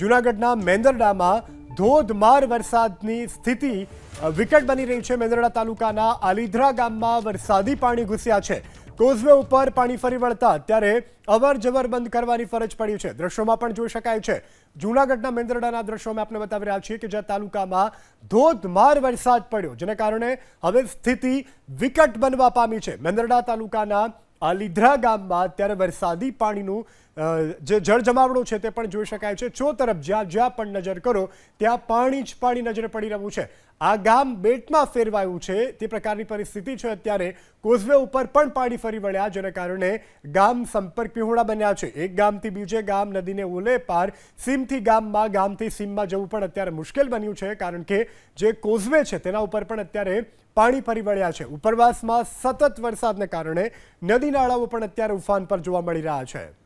જૂનાગઢના મેંદરડામાં ધોધમાર વરસાદની સ્થિતિ વિકટ બની રહી છે મેંદરડા તાલુકાના આલીધરા ગામમાં વરસાદી પાણી ઘૂસ્યા છે. કોઝવે ઉપર પાણી ફરી વળતા ત્યારે અવર જવર બંધ કરવાની ફરજ પડી છે. દ્રશ્યોમાં પણ જોઈ શકાય છે. જૂનાગઢના મેંદરડાના દ્રશ્યો અમે આપને બતાવી રહ્યા છીએ કે જ્યાં તાલુકામાં ધોધમાર વરસાદ પડ્યો, જેને કારણે હવે સ્થિતિ વિકટ બનવા પામી છે. મેંદરડા તાલુકાના આ ગામમાં અત્યારે વરસાદી પાણીનું જે જળ જમાવડું છે તે પણ જોઈ શકાય છે. ચો તરફ જ્યાં જ્યાં પણ નજર કરો, ત્યાં પાણી જ પાણી નજરે પડી રહ્યું છે. આ ગામ બેટમાં ફેરવાયું છે. તે પ્રકારની પરિસ્થિતિ છે. અત્યારે કોઝવે ઉપર પણ પાણી ફરી વળ્યા, જેના કારણે ગામ સંપર્ક પીહોળા બન્યા છે. એક ગામથી બીજે ગામ નદીને ઓલે પાર સીમથી ગામમાં, ગામથી સીમમાં જવું પણ અત્યારે મુશ્કેલ બન્યું છે, કારણ કે જે કોઝવે છે તેના ઉપર પણ અત્યારે પાણી ફરી વળ્યા છે. ઉપરવાસમાં સતત વરસાદને કારણે નદી નાળાઓ પણ અત્યારે ઉફાન પર જોવા મળી રહ્યા છે.